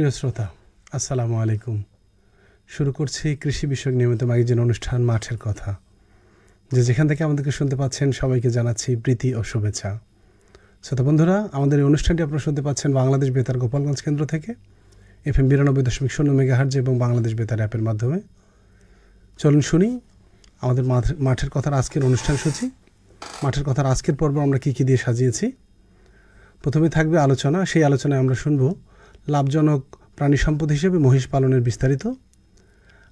প্রিয় শ্রোতা, আসসালামু আলাইকুম। শুরু করছি কৃষি বিষয়ক নিয়মিত ম্যাগাজিন অনুষ্ঠান মাঠের কথা, যে যেখান থেকে আমাদেরকে শুনতে পাচ্ছেন, সবাইকে জানাচ্ছি প্রীতি ও শুভেচ্ছা। শ্রোতা বন্ধুরা, আমাদের এই অনুষ্ঠানটি আপনারা শুনতে পাচ্ছেন বাংলাদেশ বেতার গোপালগঞ্জ কেন্দ্র থেকে এফ এম বিরানব্বই দশমিক শূন্য মেগাহার্জ এবং বাংলাদেশ বেতার অ্যাপের মাধ্যমে। চলুন শুনি আমাদের মাঠের কথার আজকের অনুষ্ঠান সূচি। মাঠের কথার আজকের পর্ব আমরা কী কী দিয়ে সাজিয়েছি? প্রথমে থাকবে আলোচনা, সেই আলোচনায় আমরা শুনব লাভজনক প্রাণী সম্পদ হিসেবে মহিষ পালনের বিস্তারিত।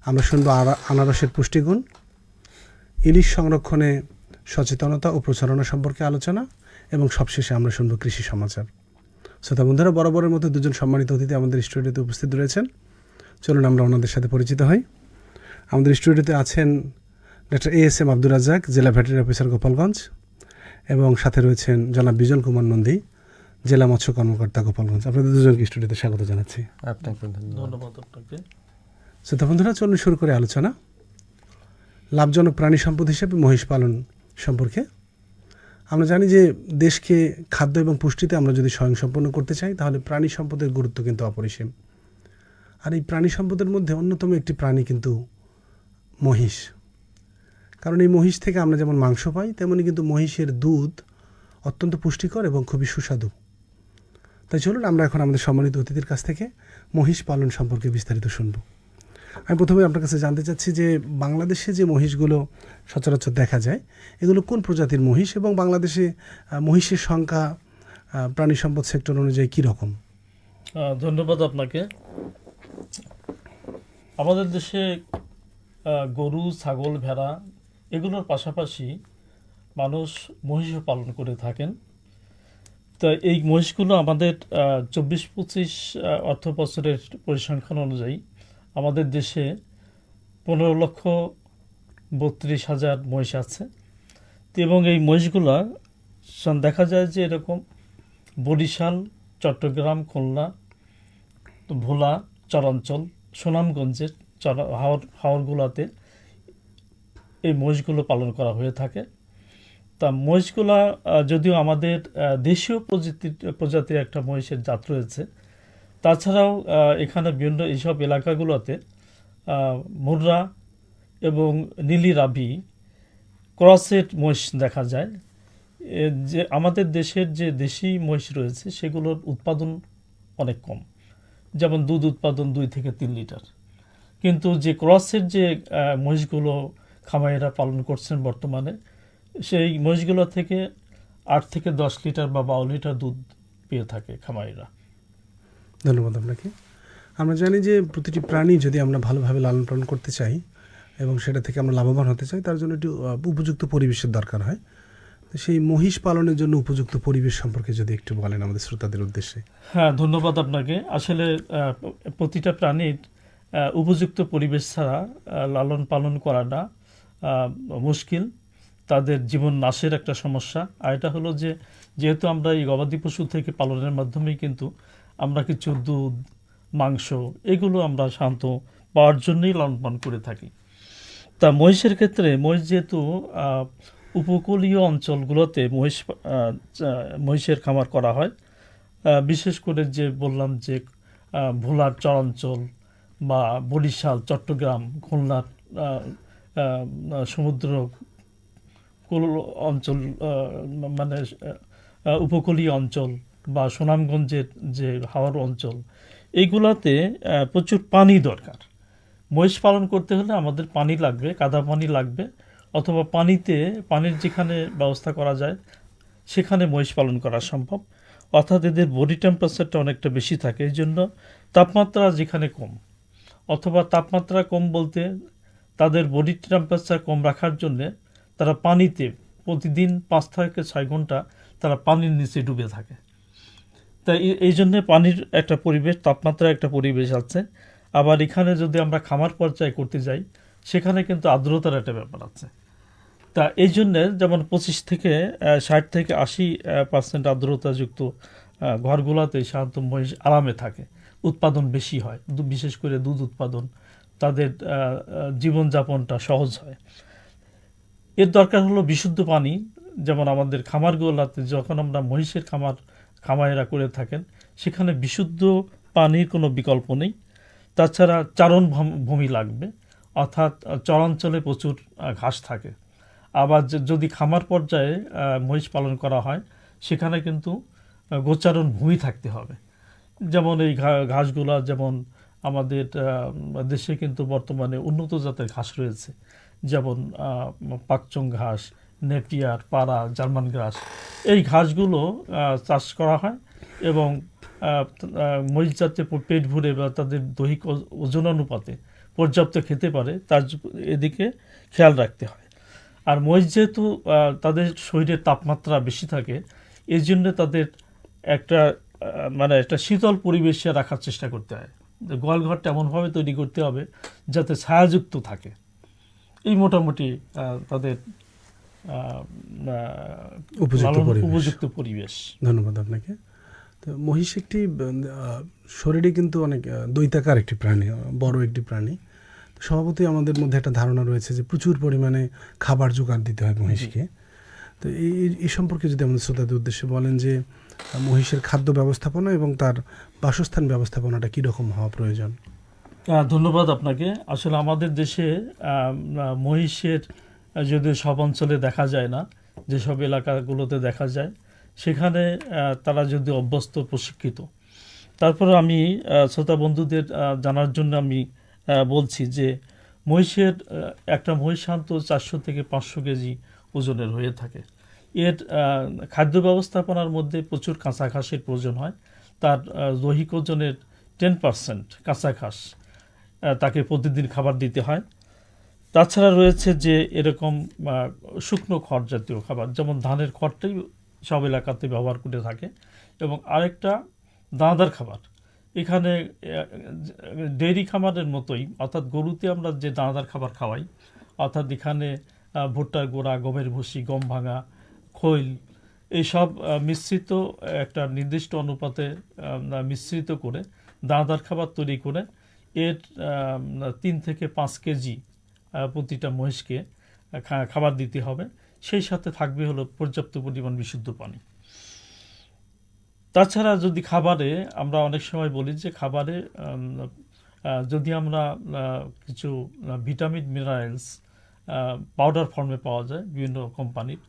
আমরা শুনব আনারসের পুষ্টিগুণ, ইলিশ সংরক্ষণে সচেতনতা ও প্রচারণা সম্পর্কে আলোচনা, এবং সবশেষে আমরা শুনব কৃষি সমাচার। শ্রোতা বন্ধুরা, বরাবরের মতো দুজন সম্মানিত অতিথি আমাদের স্টুডিওতে উপস্থিত রয়েছেন। চলুন আমরা ওনাদের সাথে পরিচিত হই। আমাদের স্টুডিওতে আছেন doctor A S M Abdur Razzak জেলা ভেটেরিনারি অফিসার গোপালগঞ্জ, এবং সাথে রয়েছেন জনাব বিজন কুমার নন্দী জেলা মৎস্য কর্মকর্তা গোপালগঞ্জ আপনাদের দুজনকে স্টুডিওতে স্বাগত জানাচ্ছি। আপনাকে ধন্যবাদ আপনাকে। শ্রোতা বন্ধুরা চলুন শুরু করে আলোচনা। লাভজনক প্রাণী সম্পদ হিসেবে মহিষ পালন সম্পর্কে। আমরা জানি যে দেশকে খাদ্য এবং পুষ্টিতে আমরা যদি স্বয়ংসম্পন্ন করতে চাই তাহলে প্রাণী সম্পদের গুরুত্ব কিন্তু অপরিসীম। আর এই প্রাণী সম্পদের মধ্যে অন্যতম একটি প্রাণী কিন্তু মহিষ। কারণ এই মহিষ থেকে আমরা যেমন মাংস পাই তেমনি কিন্তু মহিষের দুধ অত্যন্ত পুষ্টিকর এবং খুবই সুস্বাদু। তাই চলুন আমরা এখন আমাদের সম্মানিত অতিথির কাছ থেকে মহিষ পালন সম্পর্কে বিস্তারিত শুনব। আমি প্রথমে আপনার কাছে জানতে চাচ্ছি যে বাংলাদেশে যে মহিষগুলো সচরাচর দেখা যায়, এগুলো কোন প্রজাতির মহিষ এবং বাংলাদেশে মহিষের সংখ্যা প্রাণী সম্পদ সেক্টর অনুযায়ী কী রকম? ধন্যবাদ আপনাকে। আমাদের দেশে গরু, ছাগল, ভেড়া, এগুলোর পাশাপাশি মানুষ মহিষও পালন করে থাকেন। তো এই মহিষগুলো আমাদের চব্বিশ পঁচিশ অর্থ বছরের পরিসংখ্যান অনুযায়ী আমাদের দেশে পনেরো লক্ষ বত্রিশ হাজার মহিষ আছে। এবং এই মহিষগুলা দেখা যায় যে এরকম বরিশাল, চট্টগ্রাম, খুলনা, ভোলা, চরাঞ্চল, সুনামগঞ্জের চর, হাওর, হাওরগুলাতে এই মহিষগুলো পালন করা হয়ে থাকে। তা মহিষগুলা যদিও আমাদের দেশীয় প্রজাতির প্রজাতির একটা মহিষের জাত রয়েছে। তাছাড়াও এখানে বিভিন্ন এইসব এলাকাগুলোতে মুর্রা এবং নীলি রাবি ক্রসের মহিষ দেখা যায়। যে আমাদের দেশের যে দেশি মহিষ রয়েছে, সেগুলোর উৎপাদন অনেক কম। যেমন দুধ উৎপাদন দুই থেকে তিন লিটার। কিন্তু যে ক্রসের যে মহিষগুলো খামাইরা পালন করছেন বর্তমানে সেই মহিষগুলো থেকে আট থেকে দশ লিটার বা বারো লিটার দুধ পেয়ে থাকে খামাইরা ধন্যবাদ আপনাকে। আমরা জানি যে প্রতিটি প্রাণী যদি আমরা ভালোভাবে লালন পালন করতে চাই এবং সেটা থেকে আমরা লাভবান হতে চাই তার জন্য একটু উপযুক্ত পরিবেশের দরকার হয়। সেই মহিষ পালনের জন্য উপযুক্ত পরিবেশ সম্পর্কে যদি একটু বলেন আমাদের শ্রোতাদের উদ্দেশ্যে। হ্যাঁ ধন্যবাদ আপনাকে। আসলে প্রতিটা প্রাণীর উপযুক্ত পরিবেশ ছাড়া লালন পালন করাটা মুশকিল। তাদের জীবন নাশের একটা সমস্যা। আর এটা হলো যে, যেহেতু আমরা এই গবাদি পশু থেকে পালনের মাধ্যমেই কিন্তু আমরা কিছু দুধ, মাংস, এগুলো আমরা শান্ত পাওয়ার জন্যই লালন পালন করে থাকি। তা মহিষের ক্ষেত্রে, মহিষ যেহেতু উপকূলীয় অঞ্চলগুলোতে মহিষ মহিষের খামার করা হয় বিশেষ করে যে বললাম যে ভোলার চরাঞ্চল বা বরিশাল, চট্টগ্রাম, খুলনার সমুদ্র কুল অঞ্চল মানে উপকূলীয় অঞ্চল বা সুনামগঞ্জের যে হাওয়ার অঞ্চল, এইগুলাতে প্রচুর পানি দরকার। মহিষ পালন করতে হলে আমাদের পানি লাগবে, কাদা পানি লাগবে, অথবা পানিতে, পানির যেখানে ব্যবস্থা করা যায়, সেখানে মহিষ পালন করা সম্ভব। অর্থাৎ এদের বডি টেম্পারেচারটা অনেকটা বেশি থাকে, এই জন্য তাপমাত্রা যেখানে কম, অথবা তাপমাত্রা কম বলতে তাদের বডি টেম্পারেচার কম রাখার জন্য তারা পানিতে প্রতিদিন পাঁচ থেকে ছয় ঘণ্টা তারা পানির নিচে ডুবে থাকে। তাই এই- জন্যে পানির একটা পরিবেশ, তাপমাত্রার একটা পরিবেশ আছে। আবার এখানে যদি আমরা খামার পর্যায়ে করতে যাই, সেখানে কিন্তু আর্দ্রতার একটা ব্যাপার আছে। তা এই জন্যে যেমন পঁচিশ থেকে ষাট থেকে আশি পার্সেন্ট আর্দ্রতাযুক্ত ঘরগুলোতে সাধারণত মহিষ আরামে থাকে। উৎপাদন বেশি হয়। বিশেষ করে দুধ উৎপাদন, তাদের জীবনযাপনটা সহজ হয়। এর দরকার হলো বিশুদ্ধ পানি, যেমন আমাদের খামারগুলোতে যখন আমরা মহিষের খামার খামারেরা করে থাকেন, সেখানে বিশুদ্ধ পানির কোনো বিকল্প নেই। তাছাড়া চারণ ভূমি লাগবে, অর্থাৎ চরাঞ্চলে প্রচুর ঘাস থাকে। আবার যদি খামার পর্যায়ে মহিষ পালন করা হয়, সেখানে কিন্তু গোচারণ ভূমি থাকতে হবে। যেমন এই ঘাসগুলা, যেমন আমাদের দেশে কিন্তু বর্তমানে উন্নত জাতের ঘাস রয়েছে। যেমন পাকচং ঘাস, নেপিয়ার, পাড়া, জার্মান ঘাস, এই ঘাসগুলো চাষ করা হয় এবং মহিষ যাতে পেট ভরে বা তাদের দৈহিক ও- ওজন অনুপাতে পর্যাপ্ত খেতে পারে, তার এদিকে খেয়াল রাখতে হয়। আর মহিষ যেহেতু তাদের শরীরের তাপমাত্রা বেশি থাকে এই জন্য তাদের একটা মানে একটা শীতল পরিবেশে রাখার চেষ্টা করতে হয়। গোয়ালঘরটা এমনভাবে তৈরি করতে হবে যাতে ছায়াযুক্ত থাকে। এই মোটামুটি তাদের উপযুক্ত পরিবেশ। ধন্যবাদ আপনাকে। তো মহিষ একটি শরীরে কিন্তু অনেক দৈতাকার একটি প্রাণী বড় একটি প্রাণী। স্বভাবতই আমাদের মধ্যে একটা ধারণা রয়েছে যে প্রচুর পরিমাণে খাবার জোগাড় দিতে হয় মহিষকে। তো এই এই- সম্পর্কে যদি আমাদের শ্রোতাদের উদ্দেশ্যে বলেন যে মহিষের খাদ্য ব্যবস্থাপনা এবং তার বাসস্থান ব্যবস্থাপনাটা কীরকম হওয়া প্রয়োজন? ধন্যবাদ আপনাকে। আসলে আমাদের দেশে মহিষের যদি সব অঞ্চলে দেখা যায় না, যেসব এলাকাগুলোতে দেখা যায়, সেখানে তারা যদি অভ্যস্ত, প্রশিক্ষিত। তারপরে আমি শ্রোতা বন্ধুদের জানার জন্য আমি বলছি যে, মহিষের একটা মহিষান্ত চারশো থেকে পাঁচশো কেজি ওজনের হয়ে থাকে। এর খাদ্য ব্যবস্থাপনার মধ্যে প্রচুর কাঁচা ঘাসের প্রয়োজন হয়। তার দৈহিক ওজনের টেন পার্সেন্ট কাঁচা ঘাস। তাকে প্রতিদিন খাবার দিতে হয়। তাছাড়া রয়েছে যে এরকম শুকনো খড় জাতীয় খাবার, যেমন ধানের খড়টাই সব এলাকাতে ব্যবহার করে থাকে। এবং আরেকটা দানাদার খাবার। এখানে ডেইরি খামারের মতোই, অর্থাৎ গরুতে আমরা যে দানাদার খাবার খাওয়াই, অর্থাৎ এখানে ভুট্টার গোড়া, গমের ভুসি, গম ভাঙা, খৈল এইসব মিশ্রিত একটা নির্দিষ্ট অনুপাতে মিশ্রিত করে দানাদার খাবার তৈরি করে এর তিন থেকে পাঁচ কেজি প্রতিটা মহিষকে খাবার দিতে হবে। সেই সাথে থাকবে হলো পর্যাপ্ত পরিমাণ বিশুদ্ধ পানি। তাছাড়া যদি খাবারে আমরা অনেক সময় বলি যে খাবারে যদি আমরা কিছু ভিটামিন, মিনারেলস পাউডার ফর্মে পাওয়া যায় বিভিন্ন কোম্পানির,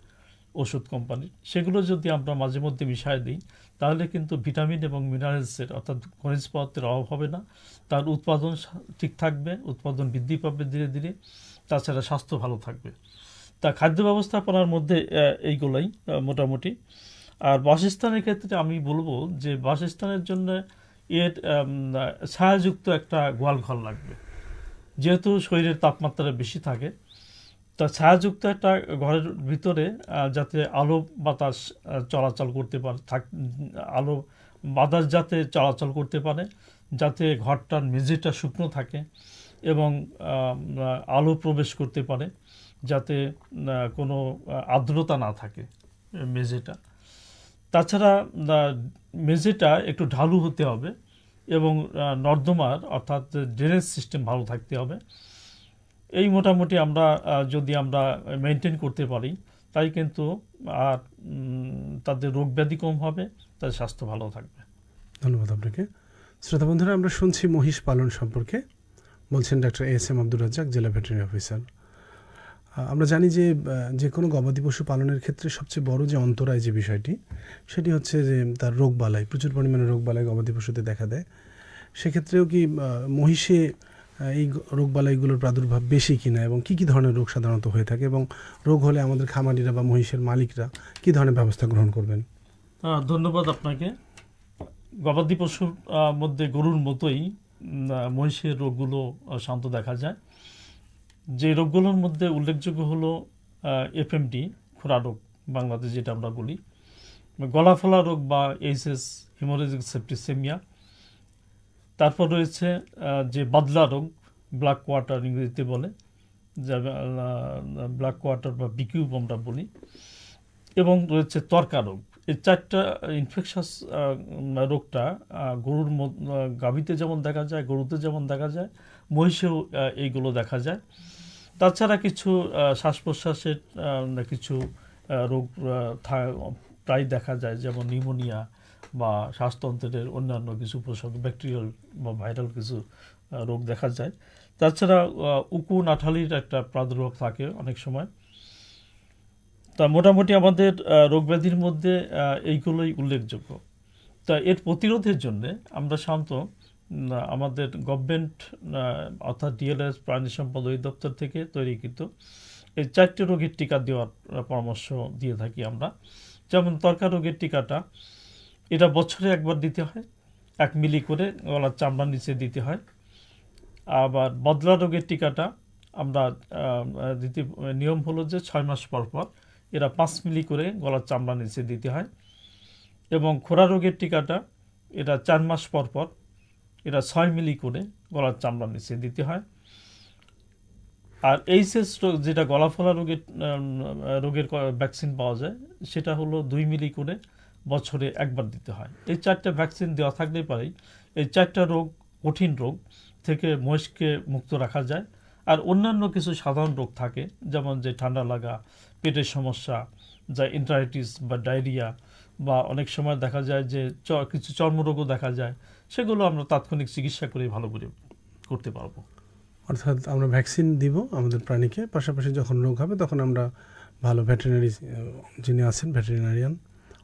ওষুধ কোম্পানির, সেগুলো যদি আমরা মাঝে মধ্যে মিশায় দিই তাহলে কিন্তু ভিটামিন এবং মিনারেলসের অর্থাৎ খনিজ পদার্থের অভাব হবে না। তার উৎপাদন ঠিক থাকবে, উৎপাদন বৃদ্ধি পাবে ধীরে ধীরে। তাছাড়া স্বাস্থ্য ভালো থাকবে। তা খাদ্য ব্যবস্থাপনার মধ্যে এইগুলোই মোটামুটি। আর বাসস্থানের ক্ষেত্রে আমি বলব যে বাসস্থানের জন্য এর ছায়াযুক্ত একটা গোয়াল ঘর লাগবে। যেহেতু শরীরের তাপমাত্রা বেশি থাকে তা ছায়াযুক্ত একটা ঘরের ভিতরে যাতে আলো বাতাস চলাচল করতে পারে, থাক, আলো বাতাস যাতে চলাচল করতে পারে, যাতে ঘরটার মেঝেটা শুকনো থাকে এবং আলো প্রবেশ করতে পারে, যাতে কোনো আর্দ্রতা না থাকে মেঝেটা। তাছাড়া মেঝেটা একটু ঢালু হতে হবে এবং নর্দমার অর্থাৎ ড্রেনেজ সিস্টেম ভালো থাকতে হবে। এই মোটামুটি আমরা যদি আমরা মেনটেন করতে পারি, তাই কিন্তু আর তাদের রোগ ব্যাধি কম হবে, তাদের স্বাস্থ্য ভালো থাকবে। ধন্যবাদ আপনাকে। শ্রোতা বন্ধুরা, আমরা শুনছি মহিষ পালন সম্পর্কে। বলছেন doctor S M Abdur Razzak, জেলা ভেটেরিনারি অফিসার। আমরা জানি যে যে কোনো গবাদি পশু পালনের ক্ষেত্রে সবচেয়ে বড় যে অন্তরায় যে বিষয়টি, সেটি হচ্ছে যে, তার রোগ রোগবালাই প্রচুর পরিমাণে রোগ রোগবালাই গবাদি পশুতে দেখা দেয়। সেক্ষেত্রেও কি মহিষে এই রোগবালাইগুলোর প্রাদুর্ভাব বেশি কিনা এবং কি কি ধরনের রোগ সাধারণত হয়ে থাকে এবং রোগ হলে আমাদের খামারিরা বা মহিষের মালিকরা কি ধরনের ব্যবস্থা গ্রহণ করবেন? ধন্যবাদ আপনাকে। গবাদি পশুর মধ্যে গরুর মতোই মহিষের রোগগুলো শান্ত দেখা যায়। যে রোগগুলোর মধ্যে উল্লেখযোগ্য হলো এফএমডি খোরা রোগ বাংলাদেশ যেটা আমরা বলি। গলা ফোলা রোগ বা এইচএস হিমোরেজিক সেপ্টিসেমিয়া তারপর রয়েছে যে বাদলা রোগ ব্ল্যাক ওয়াটার ইংরেজিতে বলে, যা ব্ল্যাক ওয়াটার বা বিকিউব আমরা বলি, এবং রয়েছে তর্কা রোগ। এই চারটা ইনফেকশাস রোগটা গরুর গাভীতে যেমন দেখা যায়, গরুতে যেমন দেখা যায়, মহিষেও এইগুলো দেখা যায়। তাছাড়া কিছু শ্বাস প্রশ্বাসের কিছু রোগ প্রায় দেখা যায়, যেমন নিউমোনিয়া বা শ্বাসতন্ত্রের অন্যান্য কিছু উপসর্গ ব্যাকটেরিয়াল বা ভাইরাল কিছু রোগ দেখা যায়। তাছাড়া উকু নাঠালির একটা প্রাদুর্ভাব থাকে অনেক সময়। তা মোটামুটি আমাদের রোগব্যাধির মধ্যে এইগুলোই উল্লেখযোগ্য। তা এর প্রতিরোধের জন্য আমরা শান্ত আমাদের গভর্নমেন্ট অর্থাৎ ডিএলএস প্রাণী সম্পদ অধিদপ্তর থেকে তৈরিকৃত এই চারটে রোগের টিকা দেওয়ার পরামর্শ দিয়ে থাকি আমরা। যেমন তর্কা রোগের টিকাটা এটা বছরে একবার দিতে হয়, এক মিলি করে গলার চামড়ার নিচে দিতে হয়। আবার বদলা রোগের টিকাটা আমরা দিতে, নিয়ম হলো যে ছয় মাস পর পর এরা পাঁচ মিলি করে গলার চামড়া নিচে দিতে হয়। এবং খোরা রোগের টিকাটা এটা চার মাস পর পর এটা ছয় মিলি করে গলার চামড়া নিচে দিতে হয়। আর এইচএস রোগ, যেটা গলা ফোলা রোগের রোগের ভ্যাকসিন পাওয়া যায়, সেটা হলো দুই মিলি করে বছরে একবার দিতে হয়। এই চারটা ভ্যাকসিন দেওয়া থাকলে পারেই এই চারটা রোগ, কঠিন রোগ থেকে মহিষকে মুক্ত রাখা যায়। আর অন্যান্য কিছু সাধারণ রোগ থাকে, যেমন যে ঠান্ডা লাগা, পেটের সমস্যা, যা ইন্টারাইটিস বা ডায়রিয়া বা অনেক সময় দেখা যায় যে কিছু চর্মরোগও দেখা যায়, সেগুলো আমরা তাৎক্ষণিক চিকিৎসা করে ভালো করে করতে পারব। অর্থাৎ আমরা ভ্যাকসিন দিব আমাদের প্রাণীকে, পাশাপাশি যখন রোগ হবে তখন আমরা ভালো ভেটেরিনারি যিনি আছেন ভেটেরিনারিয়ান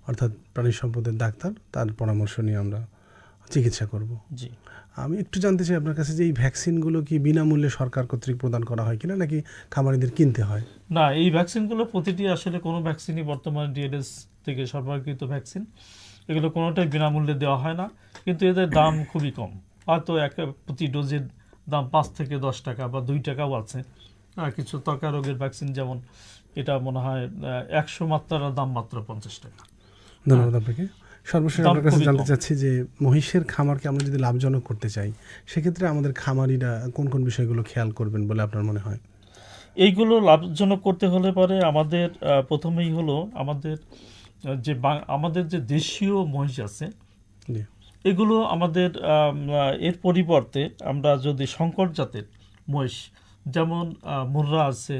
অর্থাৎ প্রাণী সম্পদের ডাক্তার তার পরামর্শ নিয়ে আমরা চিকিৎসা করব। জি। আমি একটু জানতে চাই আপনার কাছে যে এই ভ্যাকসিনগুলো কি বিনামূল্যে সরকার কর্তৃক প্রদান করা হয় কিনা নাকি খামারিদের কিনতে হয়? না এই ভ্যাকসিনগুলো প্রতিটি আসলে কোনো ভ্যাকসিনই বর্তমানে ডিএলএস থেকে সরবরাহকৃত ভ্যাকসিন। এগুলো কোনোটাই বিনামূল্যে দেওয়া হয় না কিন্তু এদের দাম খুবই কম। হয়তো এক প্রতি ডোজের দাম পাঁচ থেকে দশ টাকা বা দুই টাকাও আছে। আর কিছু ত্বকা রোগের ভ্যাকসিন যেমন এটা মনে হয় একশো মাত্রার দাম মাত্র পঞ্চাশ টাকা। ধন্যবাদ আপনাকে। সর্বশেষ আপনার কাছে জানতে চাচ্ছি যে মহিষের খামারকে আমরা যদি লাভজনক করতে চাই সেক্ষেত্রে আমাদের খামারিরা কোন কোন বিষয়গুলো খেয়াল করবেন বলে আপনার মনে হয়? এইগুলো লাভজনক করতে হলে পরে আমাদের প্রথমেই হলো আমাদের যে আমাদের যে দেশীয় মহিষ আছে এগুলো আমাদের এর পরিবর্তে আমরা যদি সংকর জাতের মহিষ যেমন মুর্রা আছে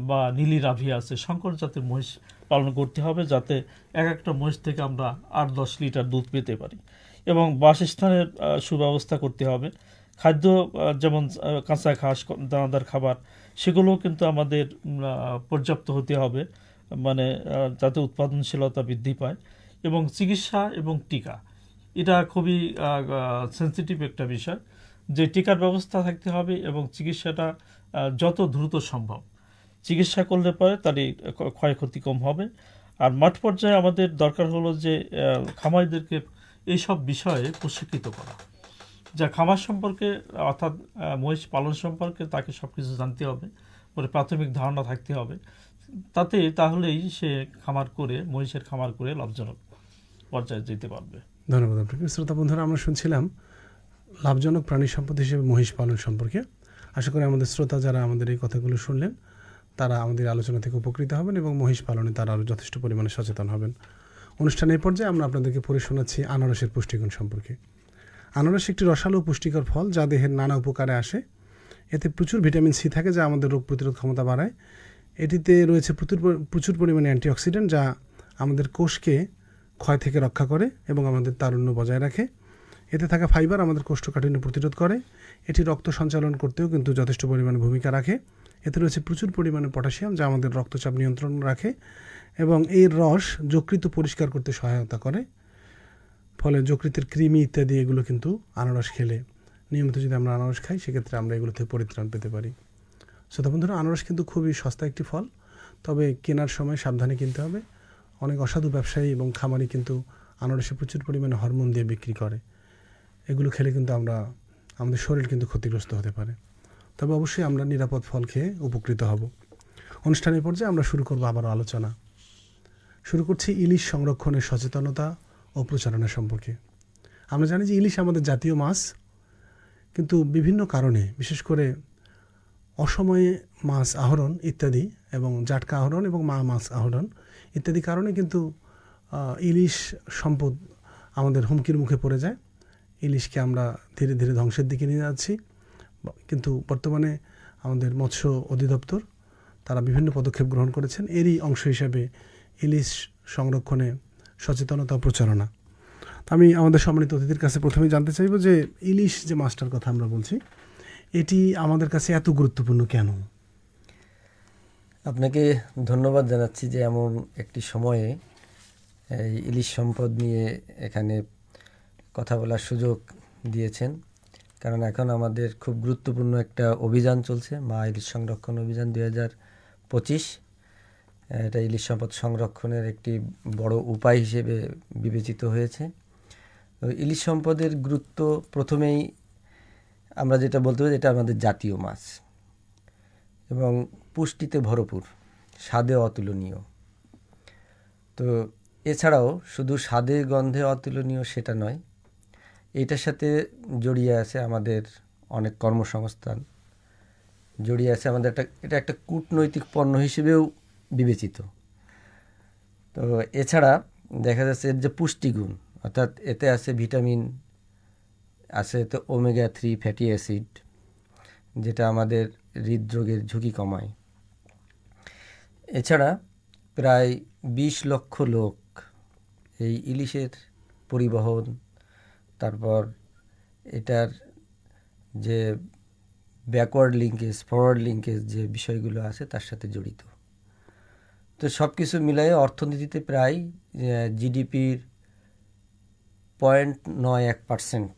বা নীলি রাভি আছে সংকর জাতের মহিষ পালন করতে হবে যাতে এক একটা মহিষ থেকে আমরা আট দশ লিটার দুধ পেতে পারি। এবং বাসস্থানের সুব্যবস্থা করতে হবে। খাদ্য যেমন কাঁচা ঘাস দানাদার খাবার, সেগুলোও কিন্তু আমাদের পর্যাপ্ত হতে হবে। মানে যাতে উৎপাদনশীলতা বৃদ্ধি পায়। এবং চিকিৎসা এবং টিকা, এটা খুবই সেন্সিটিভ একটা বিষয়। যে টিকার ব্যবস্থা থাকতে হবে এবং চিকিৎসাটা যত দ্রুত সম্ভব। চিকিৎসা করলে পরে তার এই ক্ষয়ক্ষতি কম হবে। আর মাঠ পর্যায়ে আমাদের দরকার হলো যে খামারিদেরকে এইসব বিষয়ে প্রশিক্ষিত করা। যা খামার সম্পর্কে, অর্থাৎ মহিষ পালন সম্পর্কে তাকে সব কিছু জানতে হবে পরে প্রাথমিক ধারণা থাকতে হবে। তাতে তাহলেই সে খামার করে, মহিষের খামার করে লাভজনক পর্যায়ে যেতে পারবে। ধন্যবাদ আপনাকে। শ্রোতা বন্ধুরা, আমরা শুনছিলাম লাভজনক প্রাণী সম্পদ হিসেবে মহিষ পালন সম্পর্কে। আশা করি আমাদের শ্রোতা যারা আমাদের এই কথাগুলো শুনলেন তারা আমাদের আলোচনা থেকে উপকৃত হবেন এবং মহিষ পালনে তারা আরও যথেষ্ট পরিমাণে সচেতন হবেন। অনুষ্ঠানের পর্যায়ে আমরা আপনাদেরকে পড়ে শোনাচ্ছি আনারসের পুষ্টিগুণ সম্পর্কে। আনারস একটি রসালো পুষ্টিকর ফল যা দেহের নানা উপকারে আসে। এতে প্রচুর ভিটামিন সি থাকে যা আমাদের রোগ প্রতিরোধ ক্ষমতা বাড়ায়। এটিতে রয়েছে প্রচুর প্রচুর পরিমাণে অ্যান্টিঅক্সিডেন্ট যা আমাদের কোষকে ক্ষয় থেকে রক্ষা করে এবং আমাদের তারুণ্য বজায় রাখে। এতে থাকা ফাইবার আমাদের কোষ্ঠকাঠিন্য প্রতিরোধ করে। এটি রক্ত সঞ্চালন করতেও কিন্তু যথেষ্ট পরিমাণে ভূমিকা রাখে। এতে রয়েছে প্রচুর পরিমাণে পটাশিয়াম, যা আমাদের রক্তচাপ নিয়ন্ত্রণ রাখে এবং এর রস যকৃত পরিষ্কার করতে সহায়তা করে। ফলে যকৃতের কৃমি ইত্যাদি এগুলো কিন্তু আনারস খেলে। নিয়মিত যদি আমরা আনারস খাই, সেক্ষেত্রে আমরা এগুলো থেকে পরিত্রাণ পেতে পারি। শ্রোতা বন্ধুরা, আনারস কিন্তু খুবই সস্তা একটি ফল। তবে কেনার সময় সাবধানে কিনতে হবে। অনেক অসাধু ব্যবসায়ী এবং খামারি কিন্তু আনারসে প্রচুর পরিমাণে হরমোন দিয়ে বিক্রি করে। এগুলো খেলে কিন্তু আমরা, আমাদের শরীর কিন্তু ক্ষতিগ্রস্ত হতে পারে। তবে অবশ্যই আমরা নিরাপদ ফল খেয়ে উপকৃত হব। অনুষ্ঠানের পর্যায়ে আমরা শুরু করব আবারও আলোচনা। শুরু করছি ইলিশ সংরক্ষণের সচেতনতা ও প্রচারণা সম্পর্কে। আমরা জানি যে ইলিশ আমাদের জাতীয় মাছ, কিন্তু বিভিন্ন কারণে, বিশেষ করে অসময়ে মাছ আহরণ ইত্যাদি এবং জাটকা আহরণ এবং মা মাছ আহরণ ইত্যাদি কারণে কিন্তু ইলিশ সম্পদ আমাদের হুমকির মুখে পড়ে যায়। ইলিশকে আমরা ধীরে ধীরে ধ্বংসের দিকে নিয়ে যাচ্ছি। কিন্তু বর্তমানে আমাদের মৎস্য অধিদপ্তর, তারা বিভিন্ন পদক্ষেপ গ্রহণ করেছেন। এরই অংশ হিসাবে ইলিশ সংরক্ষণে সচেতনতা প্রচারণা। আমি আমাদের সম্মানিত অতিথির কাছে প্রথমে জানতে চাইব যে ইলিশ যে মাছটার কথা আমরা বলছি, এটি আমাদের কাছে এত গুরুত্বপূর্ণ কেন? আপনাকে ধন্যবাদ জানাচ্ছি যে এমন একটি সময়ে ইলিশ সম্পদ নিয়ে এখানে কথা বলার সুযোগ দিয়েছেন। কারণ এখন আমাদের খুব গুরুত্বপূর্ণ একটা অভিযান চলছে, মা ইলিশ সংরক্ষণ অভিযান দুই হাজার পঁচিশ। এটা ইলিশ সম্পদ সংরক্ষণের একটি বড় উপায় হিসেবে বিবেচিত হয়েছে। ইলিশ সম্পদের গুরুত্ব প্রথমেই আমরা যেটা বলতে পারি এটা আমাদের জাতীয় মাছ এবং পুষ্টিতে ভরপুর, স্বাদে অতুলনীয়। তো এছাড়াও শুধু স্বাদে গন্ধে অতুলনীয় সেটা নয় এটার সাথে জড়িয়ে আছে আমাদের অনেক কর্মসংস্থান। জড়িয়ে আছে আমাদের একটা, এটা একটা কূটনৈতিক পণ্য হিসেবেও বিবেচিত। তো এছাড়া দেখা যাচ্ছে এর যে পুষ্টিগুণ, অর্থাৎ এতে আছে ভিটামিন, আছে তো ওমেগা থ্রি ফ্যাটি অ্যাসিড, যেটা আমাদের হৃদরোগের ঝুঁকি কমায়। এছাড়া প্রায় বিশ লক্ষ লোক এই ইলিশের পরিবহন তারপর এটার যে ব্যাকওয়ার্ড লিঙ্কেজ ফরওয়ার্ড লিঙ্কেজ যে বিষয়গুলো আছে তার সাথে জড়িত। তো সব কিছু মিলাই অর্থনীতিতে প্রায় জিডিপির পয়েন্ট নয় এক পার্সেন্ট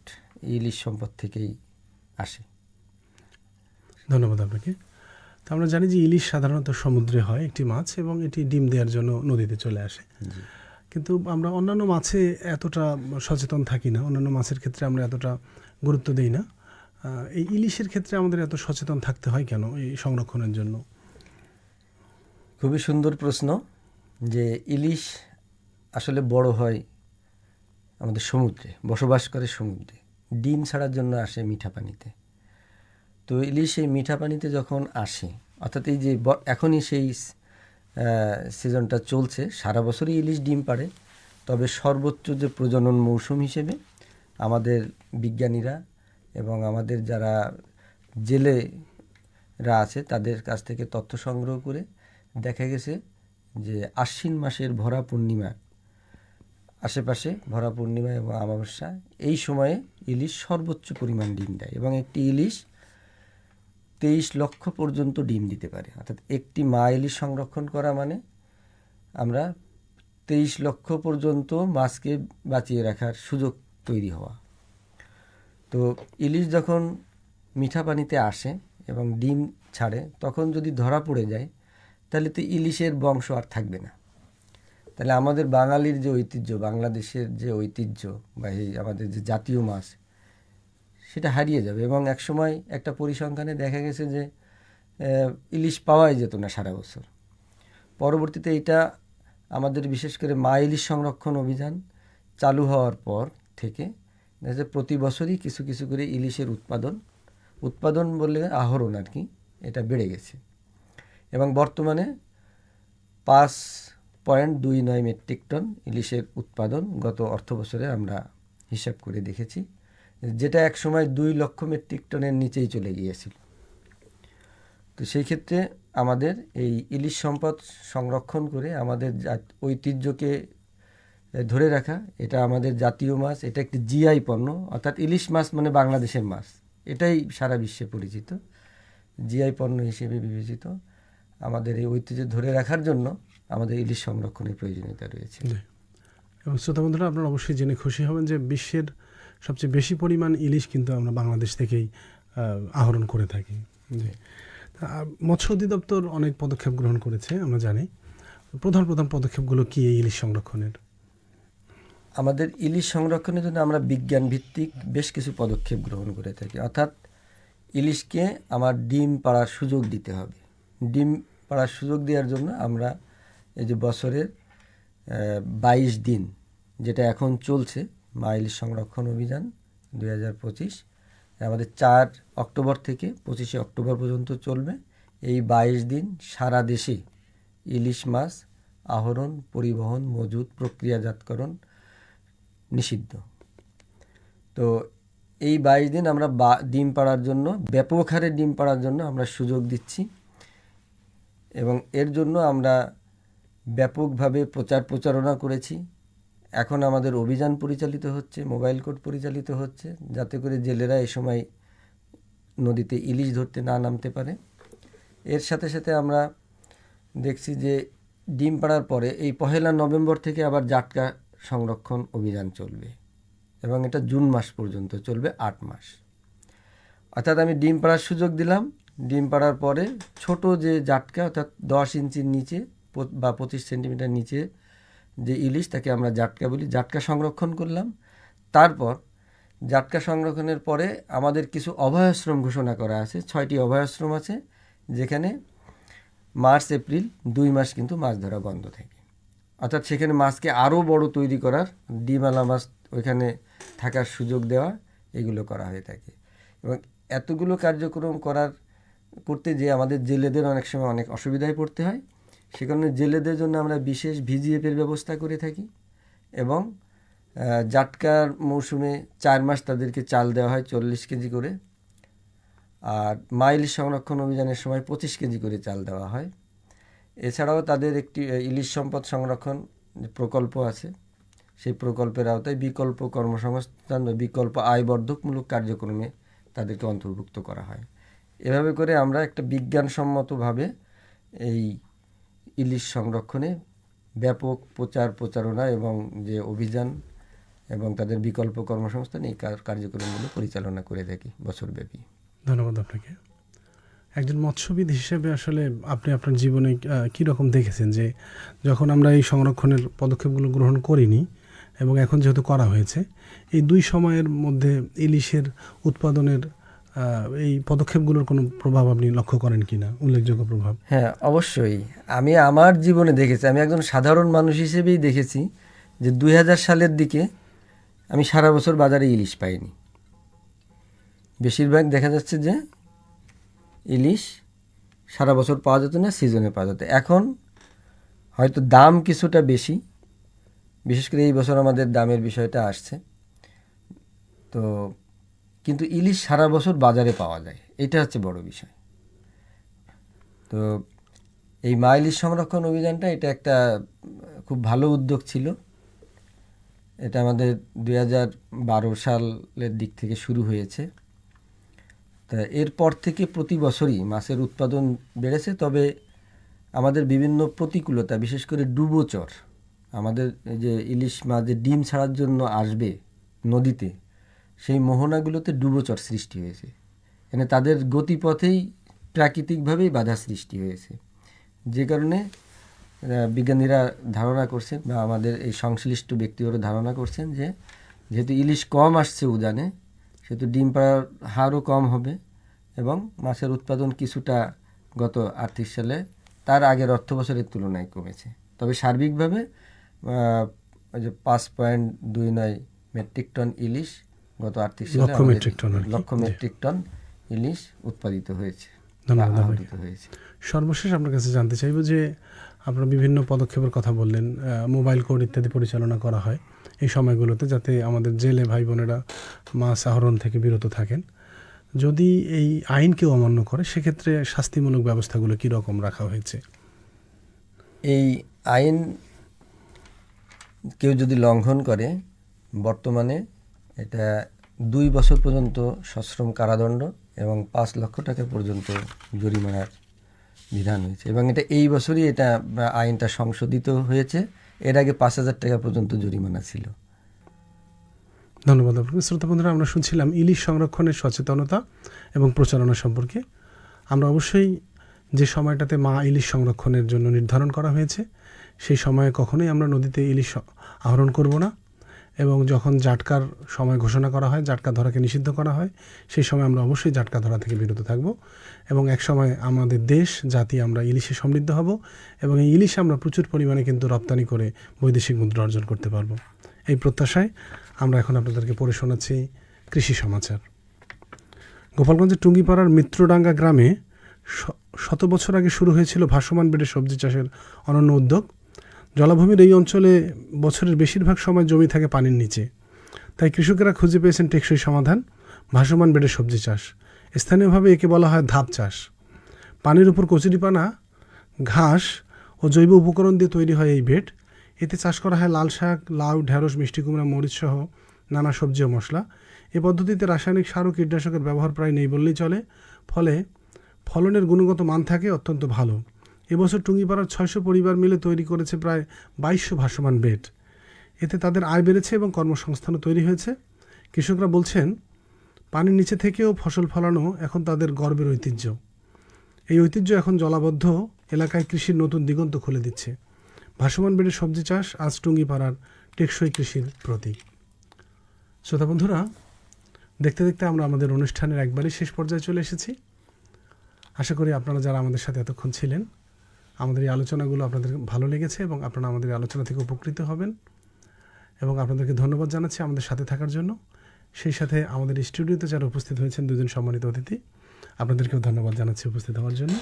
ইলিশ সম্পদ থেকেই আসে। ধন্যবাদ আপনাকে। তো আমরা জানি যে ইলিশ সাধারণত সমুদ্রে হয় একটি মাছ এবং এটি ডিম দেওয়ার জন্য নদীতে চলে আসে। কিন্তু আমরা অন্যান্য মাছে এতটা সচেতন থাকি না। অন্যান্য মাছের ক্ষেত্রে আমরা এতটা গুরুত্ব দিই না। এই ইলিশের ক্ষেত্রে আমাদের এত সচেতন থাকতে হয় কেন এই সংরক্ষণের জন্য? খুবই সুন্দর প্রশ্ন যে ইলিশ আসলে বড় হয় আমাদের সমুদ্রে, বসবাস করে সমুদ্রে। ডিম ছাড়ার জন্য আসে মিঠা পানিতে। তো ইলিশ এই মিঠা পানিতে যখন আসে, অর্থাৎ এই যে এখনই সেই সিজনটা চলছে। সারা বছরই ইলিশ ডিম পাড়ে। তবে সর্বোচ্চ যে প্রজনন মৌসুম হিসেবে আমাদের বিজ্ঞানীরা এবং আমাদের যারা জেলেরা আছে, তাদের কাছ থেকে তথ্য সংগ্রহ করে দেখা গেছে যে আশ্বিন মাসের ভরা পূর্ণিমা, আশেপাশে ভরা পূর্ণিমা এবং অমাবস্যা এই সময়ে ইলিশ সর্বোচ্চ পরিমাণ ডিম দেয় এবং একটি ইলিশ তেইশ লক্ষ পর্যন্ত ডিম দিতে পারে। অর্থাৎ একটি মা ইলিশ সংরক্ষণ করা মানে আমরা তেইশ লক্ষ পর্যন্ত মাছকে বাঁচিয়ে রাখার সুযোগ তৈরি হওয়া। তো ইলিশ যখন মিঠা পানিতে আসে এবং ডিম ছাড়ে, তখন যদি ধরা পড়ে যায়, তাহলে তো ইলিশের বংশ আর থাকবে না। তাহলে আমাদের বাঙালির যে ঐতিহ্য, বাংলাদেশের যে ঐতিহ্য বা এই আমাদের যে জাতীয় মাছ সেটা হারিয়ে যাবে এবং একসময় একটা পরিসংখ্যানে দেখা গেছে যে ইলিশ পাওয়াই যেত না সারা বছর। পরবর্তীতে এটা আমাদের বিশেষ করে মা ইলিশ সংরক্ষণ অভিযান চালু হওয়ার পর থেকে দেখা প্রতি বছরই কিছু কিছু করে ইলিশের উৎপাদন উৎপাদন বললে আহরণ আর কি, এটা বেড়ে গেছে। এবং বর্তমানে পাঁচ পয়েন্ট দুই নয় মেট্রিক টন ইলিশের উৎপাদন গত অর্থ বছরে আমরা হিসাব করে দেখেছি। যেটা এক সময় দুই লক্ষ মেট্রিক টনের নিচেই চলে গিয়েছিল। তো সেই ক্ষেত্রে আমাদের এই ইলিশ সম্পদ সংরক্ষণ করে আমাদের ঐতিহ্যকে ধরে রাখা, এটা আমাদের জাতীয় মাছ, এটা একটি জিআই পণ্য, অর্থাৎ ইলিশ মাছ মানে বাংলাদেশের মাছ। এটাই সারা বিশ্বে পরিচিত, জিআই পণ্য হিসেবে বিবেচিত। আমাদের এই ঐতিহ্য ধরে রাখার জন্য আমাদের ইলিশ সংরক্ষণের প্রয়োজনীয়তা রয়েছে। এবং শ্রোতা বন্ধুরা, আপনারা অবশ্যই জেনে খুশি হবেন যে বিশ্বের সবচেয়ে বেশি পরিমাণ ইলিশ কিন্তু আমরা বাংলাদেশ থেকেই আহরণ করে থাকি। জি। মৎস্য অধিদপ্তর অনেক পদক্ষেপ গ্রহণ করেছে আমরা জানি। প্রধান প্রধান পদক্ষেপগুলো কি এই ইলিশ সংরক্ষণের? আমাদের ইলিশ সংরক্ষণের জন্য আমরা বিজ্ঞান ভিত্তিক বেশ কিছু পদক্ষেপ গ্রহণ করে থাকি। অর্থাৎ ইলিশকে আমার ডিম পাড়ার সুযোগ দিতে হবে। ডিম পাড়ার সুযোগ দেওয়ার জন্য আমরা এই যে বছরের বাইশ দিন যেটা এখন চলছে মা ইলিশ সংরক্ষণ অভিযান দুই হাজার পঁচিশ। আমাদের চার অক্টোবর থেকে পঁচিশে অক্টোবর পর্যন্ত চলবে। এই বাইশ দিন সারা দেশে ইলিশ মাছ আহরণ, পরিবহন মজুদ প্রক্রিয়াজাতকরণ নিষিদ্ধ। তো এই বাইশ দিন আমরা বা- ডিম পাড়ার জন্য, ব্যাপক হারে ডিম পাড়ার জন্য আমরা সুযোগ দিচ্ছি। এবং এর জন্য আমরা ব্যাপকভাবে প্রচার প্রচারণা করেছি। এখন আমাদের অভিযান পরিচালিত হচ্ছে, মোবাইল কোর্ট পরিচালিত হচ্ছে, যাতে করে জেলেরা এই সময় নদীতে ইলিশ ধরতে না নামতে পারে। এর সাথে সাথে আমরা দেখছি যে ডিম পাড়ার পরে এই পহেলা নভেম্বর থেকে আবার জাটকা সংরক্ষণ অভিযান চলবে এবং এটা জুন মাস পর্যন্ত চলবে, আট মাস। অর্থাৎ আমি ডিম পাড়ার সুযোগ দিলাম। ডিম পাড়ার পরে ছোট যে জাটকা, অর্থাৎ দশ ইঞ্চির নিচে বা পঁচিশ সেন্টিমিটার নিচে যে ইলিশ, তাকে আমরা জাটকা বলি। জাটকা সংরক্ষণ করলাম। তারপর জাটকা সংরক্ষণের পরে আমাদের কিছু অভয়াশ্রম ঘোষণা করা আছে। ছয়টি অভয়াশ্রম আছে, যেখানে মার্চ, এপ্রিল দুই মাস কিন্তু মাছ ধরা বন্ধ থাকে। অর্থাৎ সেখানে মাছকে আরও বড় তৈরি করার ডিমালা মাছ ওইখানে থাকার সুযোগ দেওয়া, এগুলো করা হয়ে থাকে। এবং এতগুলো কার্যক্রম করার, করতে যে আমাদের জেলেদের অনেক সময় অনেক অসুবিধায় পড়তে হয়। সে কারণে জেলেদের জন্য আমরা বিশেষ ভিজিএফের ব্যবস্থা করে থাকি এবং জাটকার মৌসুমে চার মাস তাদেরকে চাল দেওয়া হয় চল্লিশ কেজি করে। আর মাইল সংরক্ষণ অভিযানের সময় পঁচিশ কেজি করে চাল দেওয়া হয়। এছাড়াও তাদের একটি ইলিশ সম্পদ সংরক্ষণ প্রকল্প আছে। সেই প্রকল্পের আওতায় বিকল্প কর্মসংস্থান বা বিকল্প আয়বর্ধকমূলক কার্যক্রমে তাদেরকে অন্তর্ভুক্ত করা হয়। এভাবে করে আমরা একটা বিজ্ঞানসম্মতভাবে এই ইলিশ সংরক্ষণে ব্যাপক প্রচার প্রচারণা এবং যে অভিযান এবং তাদের বিকল্প কর্মসংস্থান এই কার্যক্রমগুলো পরিচালনা করে থাকি বছরব্যাপী। ধন্যবাদ আপনাকে। একজন মৎস্যবিদ হিসেবে আসলে আপনি আপনার জীবনে কী রকম দেখেছেন যে যখন আমরা এই সংরক্ষণের পদক্ষেপগুলো গ্রহণ করিনি এবং এখন যেহেতু করা হয়েছে, এই দুই সময়ের মধ্যে ইলিশের উৎপাদনের এই পদক্ষেপগুলোর কোনো প্রভাব আপনি লক্ষ্য করেন কিনা? উল্লেখযোগ্য প্রভাব। হ্যাঁ অবশ্যই। আমি আমার জীবনে দেখেছি, আমি একজন সাধারণ মানুষ হিসেবেই দেখেছি যে দুই হাজার সালের দিকে আমি সারা বছর বাজারে ইলিশ পাইনি। বেশিরভাগ দেখা যাচ্ছে যে ইলিশ সারা বছর পাওয়া যেত না, সিজনে পাওয়া যেত। এখন হয়তো দাম কিছুটা বেশি, বিশেষ করে এই বছর আমাদের দামের বিষয়টা আসছে। তো কিন্তু ইলিশ সারা বছর বাজারে পাওয়া যায়। এটা হচ্ছে বড় বিষয়। তো এই মা ইলিশ সংরক্ষণ অভিযানটা, এটা একটা খুব ভালো উদ্যোগ ছিল। এটা আমাদের দুই হাজার বারো সালের দিক থেকে শুরু হয়েছে। তা এরপর থেকে প্রতি বছরই মাছের উৎপাদন বেড়েছে, তবে আমাদের বিভিন্ন প্রতিকূলতা, বিশেষ করে ডুবোচর, আমাদের যে ইলিশ মাছ যে ডিম ছাড়ার জন্য আসবে নদীতে সেই মোহনাগুলোতে ডুবোচর সৃষ্টি হয়েছে। এখানে তাদের গতিপথেই প্রাকৃতিকভাবেই বাধা সৃষ্টি হয়েছে। যে কারণে বিজ্ঞানীরা ধারণা করছেন বা আমাদের এই সংশ্লিষ্ট ব্যক্তিগত ধারণা করছেন যে, যেহেতু ইলিশ কম আসছে উদানে, সেহেতু ডিম পাড়ার হারও কম হবে এবং মাছের উৎপাদন কিছুটা গত আর্থিক সালে তার আগের অর্থ বছরের তুলনায় কমেছে। তবে সার্বিকভাবে যে পাঁচ পয়েন্ট দুই নয় মেট্রিক টন ইলিশ গত আর্থিক সালে lakh metric ton lakh metric ton ইলিশ উৎপাদিত হয়েছে ধন্যবাদ হয়েছে। সর্বশেষ আপনার কাছে জানতে চাইব যে আপনারা বিভিন্ন পদক্ষেপের কথা বললেন মোবাইল কোড ইত্যাদি পরিচালনা করা হয় এই সময়গুলোতে যাতে আমাদের জেলে ভাই বোনেরা মাছ আহরণ থেকে বিরত থাকেন। যদি এই আইন কেউ অমান্য করে সেক্ষেত্রে শাস্তিমূলক ব্যবস্থাগুলো কী রকম রাখা হয়েছে? এই আইন কেউ যদি লঙ্ঘন করে বর্তমানে এটা দুই বছর পর্যন্ত সশ্রম কারাদণ্ড এবং পাঁচ লক্ষ টাকা পর্যন্ত জরিমানার বিধান হয়েছে। এবং এটা এই বছরই এটা আইনটা সংশোধিত হয়েছে। এর আগে পাঁচ হাজার টাকা পর্যন্ত জরিমানা ছিল। ধন্যবাদ আপনাকে। শ্রোতা বন্ধুরা, আমরা শুনছিলাম ইলিশ সংরক্ষণের সচেতনতা এবং প্রচারণা সম্পর্কে। আমরা অবশ্যই যে সময়টাতে মা ইলিশ সংরক্ষণের জন্য নির্ধারণ করা হয়েছে, সেই সময়ে কখনোই আমরা নদীতে ইলিশ আহরণ করব না। এবং যখন জাটকার সময় ঘোষণা করা হয়, জাটকা ধরাকে নিষিদ্ধ করা হয়, সেই সময় আমরা অবশ্যই জাটকা ধরা থেকে বিরত থাকব এবং এক সময় আমাদের দেশ, জাতি আমরা ইলিশে সমৃদ্ধ হব এবং এই ইলিশ আমরা প্রচুর পরিমাণে কিন্তু রপ্তানি করে বৈদেশিক মুদ্রা অর্জন করতে পারব। এই প্রত্যাশায় আমরা এখন আপনাদেরকে পড়ে শোনাচ্ছি কৃষি সমাচার। গোপালগঞ্জের টুঙ্গিপাড়ার মিত্রডাঙ্গা গ্রামে শত বছর আগে শুরু হয়েছিল ভাসমান বেডে সবজি চাষের অনন্য উদ্যোগ। জলাভূমির এই অঞ্চলে বছরের বেশিরভাগ সময় জমি থাকে পানির নিচে। তাই কৃষকেরা খুঁজে পেয়েছেন টেকসই সমাধান, ভাসমান বেডে সবজি চাষ, স্থানীয়ভাবে একে বলা হয় ধাপ চাষ। পানির উপর কচুরিপানা, ঘাস ও জৈব উপকরণ দিয়ে তৈরি হয় এই বেড এতে চাষ করা হয় লাল শাক, লাউ, ঢেঁড়স, মিষ্টি কুমড়া, মরিচ সহ নানা সবজি ও মশলা। এ পদ্ধতিতে রাসায়নিক সার ও কীটনাশকের ব্যবহার প্রায় নেই বললেই চলে। ফলে ফলনের গুণগত মান থাকে অত্যন্ত ভালো। এবছর টুঙ্গিপাড়ার ছয়শো পরিবার মিলে তৈরি করেছে প্রায় বাইশশো ভাসমান বেড। এতে তাদের আয় বেড়েছে এবং কর্মসংস্থানও তৈরি হয়েছে। কৃষকরা বলছেন, পানির নিচে থেকেও ফসল ফলানো এখন তাদের গর্বের ঐতিহ্য। এই ঐতিহ্য এখন জলাবদ্ধ এলাকায় কৃষির নতুন দিগন্ত খুলে দিচ্ছে। ভাসমান বেডের সবজি চাষ আজ টুঙ্গিপাড়ার টেকসই কৃষির প্রতীক। শ্রোতা বন্ধুরা, দেখতে দেখতে আমরা আমাদের অনুষ্ঠানের একবারই শেষ পর্যায়ে চলে এসেছি। আশা করি আপনারা যারা আমাদের সাথে এতক্ষণ ছিলেন আমাদের এই আলোচনাগুলো আপনাদের ভালো লেগেছে এবং আপনারা আমাদের আলোচনা থেকে উপকৃত হবেন। এবং আপনাদেরকে ধন্যবাদ জানাচ্ছি আমাদের সাথে থাকার জন্য। সেই সাথে আমাদের স্টুডিওতে যারা উপস্থিত হয়েছেন দুজন সম্মানিত অতিথি, আপনাদেরকেও ধন্যবাদ জানাচ্ছি উপস্থিত হওয়ার জন্য।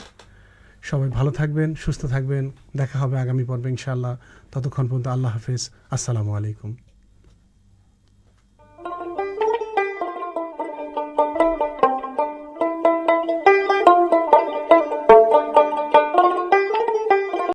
সবাই ভালো থাকবেন, সুস্থ থাকবেন। দেখা হবে আগামী পর্বে ইনশাআল্লাহ। ততক্ষণ পর্যন্ত আল্লাহ হাফেজ। আসসালামু আলাইকুম।